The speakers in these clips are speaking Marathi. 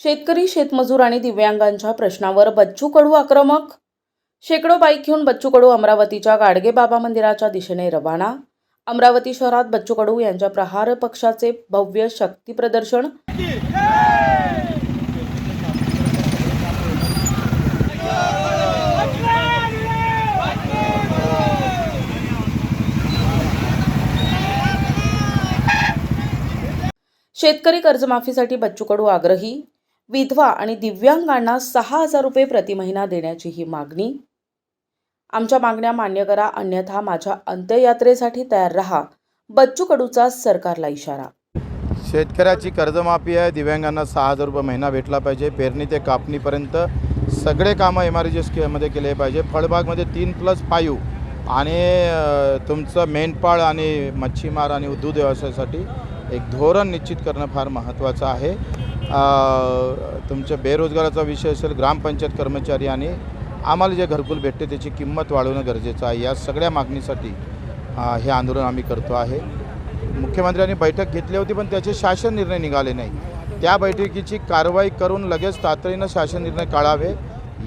शेतकरी शेतमजूर आणि दिव्यांगांच्या प्रश्नावर बच्चू कडू आक्रमक? शेकडो बाईक घेऊन बच्चू कडू अमरावतीच्या गाडगे बाबा मंदिराच्या दिशेने रवाना. अमरावती शहरात बच्चू कडू यांच्या प्रहार पक्षाचे भव्य शक्ती प्रदर्शन. शेतकरी कर्जमाफीसाठी बच्चू कडू आग्रही. विधवा आणि दिव्यांगांना सहा हजार रुपये प्रति महिना देण्याची ही मागणी. आमच्या मागण्या मान्य करा अन्यथा माझ्या अंत्ययात्रेसाठी तयार रहा बच्चू कडूचा सरकारला इशारा. शेतकऱ्याची कर्जमाफी आहे दिव्यांगांना सहा हजार रुपये महिना भेटला पाहिजे पेरणी ते कापणीपर्यंत सगळे कामं एम आर जी मध्ये केले पाहिजे फळबागमध्ये तीन प्लस फाईव्ह आणि तुमचं मेंढपाळ आणि मच्छीमार आणि दूध व्यवसायासाठी एक धोरण निश्चित करणं फार महत्त्वाचं आहे. तुमच्या बेरोजगाराचा विषय असेल ग्रामपंचायत कर्मचारी आणि आम्हाला जे घरकुल भेटते त्याची किंमत वाढवणं गरजेचं आहे. या सगळ्या मागणीसाठी हे आंदोलन आम्ही करतो आहे. मुख्यमंत्र्यांनी बैठक घेतली होती पण त्याचे शासन निर्णय निघाले नाही. त्या बैठकीची कारवाई करून लगेच तातडीनं शासन निर्णय काढावे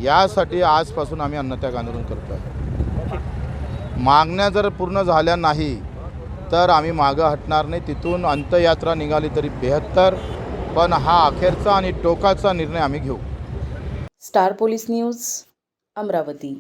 यासाठी आजपासून आम्ही अन्नत्याग आंदोलन करतो आहे मागण्या जर पूर्ण झाल्या नाही तर आम्ही मागं हटणार नाही. तिथून अंत्ययात्रा निघाली तरी बेहत्तर पण हा अखेरचा आणि टोकाचा निर्णय आम्ही घेऊ. Star police news Amravati.